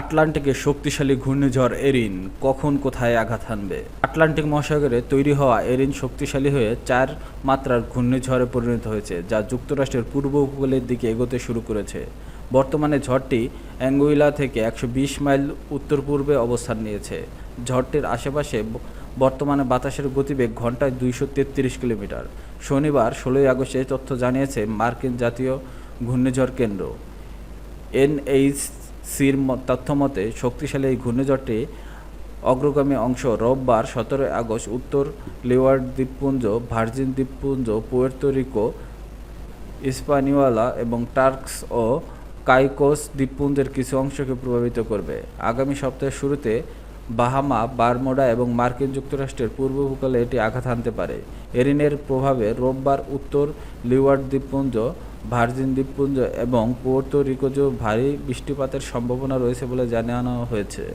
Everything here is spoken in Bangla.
আটলান্টিকে শক্তিশালী ঘূর্ণিঝড় এরিন কখন কোথায় আঘাত হানবে? আটলান্টিক মহাসাগরে তৈরি হওয়া এরিন শক্তিশালী হয়ে চার মাত্রার ঘূর্ণিঝড়ে পরিণত হয়েছে, যা যুক্তরাষ্ট্রের পূর্ব উপকূলের দিকে এগোতে শুরু করেছে। বর্তমানে ঝড়টি অ্যাঙ্গুইলা থেকে একশো বিশ মাইল উত্তর পূর্বে অবস্থান নিয়েছে। ঝড়টির আশেপাশে বর্তমানে বাতাসের গতিবেগ ঘন্টায় দুইশো তেত্রিশ কিলোমিটার। শনিবার, ষোলোই আগস্ট তথ্য জানিয়েছে মার্কিন জাতীয় ঘূর্ণিঝড় কেন্দ্র। এনএইচসির তথ্য মতে, শক্তিশালী এই ঘূর্ণিঝড়টি অগ্রগামী অংশ রোববার সতেরোই আগস্ট উত্তর লিওয়ার্ড দ্বীপপুঞ্জ, ভার্জিন দ্বীপপুঞ্জ, পুয়ের্তো রিকো ইস্পানিওয়ালা এবং টার্কস ও কাইকোস দ্বীপপুঞ্জের কিছু অংশকে প্রভাবিত করবে। আগামী সপ্তাহের শুরুতে বাহামা, বারমোডা এবং মার্কিন যুক্তরাষ্ট্রের পূর্ব উপকূলে এটি আঘাত হানতে পারে। এরিনের প্রভাবে রোববার উত্তর লিওয়ার্ড দ্বীপপুঞ্জ ভার্জিন দ্বীপপুঞ্জ এবং পুয়ের্তো রিকোজো ভারী বৃষ্টিপাতের সম্ভাবনা রয়েছে বলে জানানো হয়েছে।